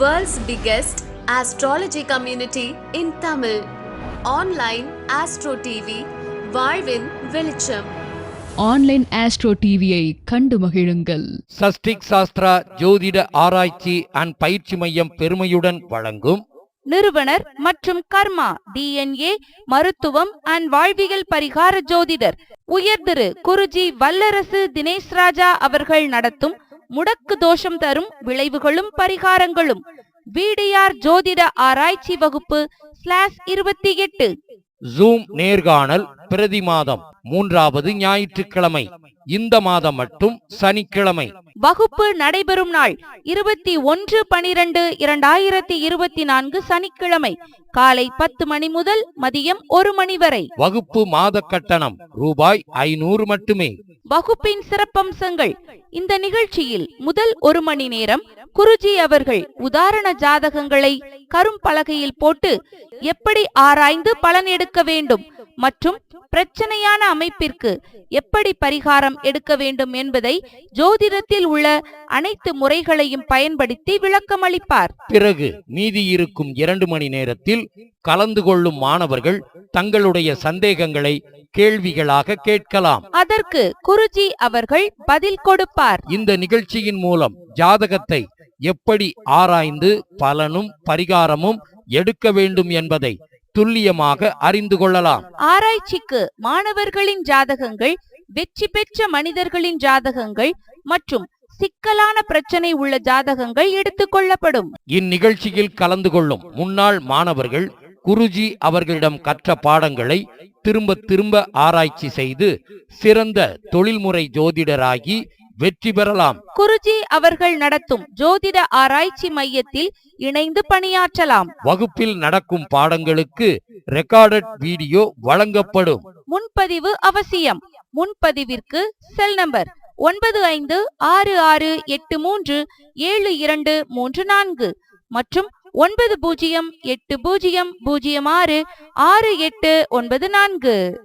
World's biggest astrology community in Tamil. Online Astro TV, வாழ்வின் வெளிச்சம். Online astro டிவியை கண்டு மகிழுங்கள். சஸ்டிக் சாஸ்திரா ஜோதிட ஆராய்ச்சி அண்ட் பயிற்சி மையம் பெருமையுடன் வழங்கும். நிறுவனர் மற்றும் கர்மா டிஎன்ஏ மருத்துவம் அண்ட் வாழ்வியல் பரிகார ஜோதிடர் உயர் திரு குருஜி வல்லரசு தினேஷ் ராஜா அவர்கள் நடத்தும் முடக்கு தோஷம் தரும் விளைவுகளும் பரிகாரங்களும். விடிஆர் ஜோதிட ஆராய்ச்சி வகுப்பு ஸ்லாஷ் இருபத்தி எட்டு. ஜூம் நேர்காணல் பிரதி மாதம் மூன்றாவது ஞாயிற்றுக்கிழமை. இந்த மாதம் மட்டும் சனிக்கிழமை. வகுப்பு நடைபெறும் நாள் இருபத்தி ஒன்று பனிரெண்டு இரண்டாயிரத்தி இருபத்தி நான்கு சனிக்கிழமை காலை பத்து மணி முதல் மதியம் ஒரு மணி வரை. வகுப்பு மாத கட்டணம் ரூபாய் ஐநூறு மட்டுமே. வகுப்பின் சிறப்பம்சங்கள் இந்த நிகழ்ச்சியில் முதல் ஒரு மணி நேரம் குருஜி அவர்கள் உதாரண ஜாதகங்களை கரும்பலகையில் போட்டு எப்படி ஆராய்ந்து பலன் எடுக்க வேண்டும் மற்றும் பிரச்சனையான அமைப்பிற்கு எப்படி பரிகாரம் எடுக்க வேண்டும் என்பதை ஜோதிடத்தில் உள்ள அனைத்து முறைகளையும் பயன்படுத்தி விளக்கமளிப்பார் பிறகு மீதி இருக்கும் இரண்டு மணி நேரத்தில் கலந்து கொள்ளும் மாணவர்கள் தங்களுடைய சந்தேகங்களை கேள்விகளாக கேட்கலாம். அதற்கு குருஜி அவர்கள் பதில் கொடுப்பார். இந்த நிகழ்ச்சியின் மூலம் ஜாதகத்தை எப்படி ஆராய்ந்து பலனும் பரிகாரமும் எடுக்க வேண்டும் என்பதை துல்லியமாக அறிந்து கொள்ளலாம். ஆராய்ச்சிக்கு மாணவர்களின் ஜாதகங்கள் வெற்றி பெற்ற மனிதர்களின் ஜாதகங்கள் மற்றும் சிக்கலான பிரச்சனை உள்ள ஜாதகங்கள் எடுத்துக்கொள்ளப்படும் இந்நிகழ்ச்சியில் கலந்து கொள்ளும் முன்னாள் மாணவர்கள் குருஜி அவர்களிடம் கற்ற பாடங்களை திரும்ப திரும்ப ஆராய்ச்சி செய்து சிறந்த தொழில்முறை ஜோதிடராகி வெற்றி பெறலாம். குருஜி அவர்கள் நடத்தும் ஜோதிட ஆராய்ச்சி மையத்தில் இணைந்து பணியாற்றலாம். வகுப்பில் நடக்கும் பாடங்களுக்கு ரெக்கார்டட் வீடியோ வழங்கப்படும். முன்பதிவு அவசியம். முன்பதிவிற்கு செல் நம்பர் ஒன்பது ஐந்து ஆறு ஆறு எட்டு மூன்று ஏழு இரண்டு மூன்று நான்கு மற்றும் ஒன்பது பூஜ்ஜியம் எட்டு பூஜ்ஜியம் பூஜ்ஜியம் ஆறு ஆறு எட்டு ஒன்பது நான்கு.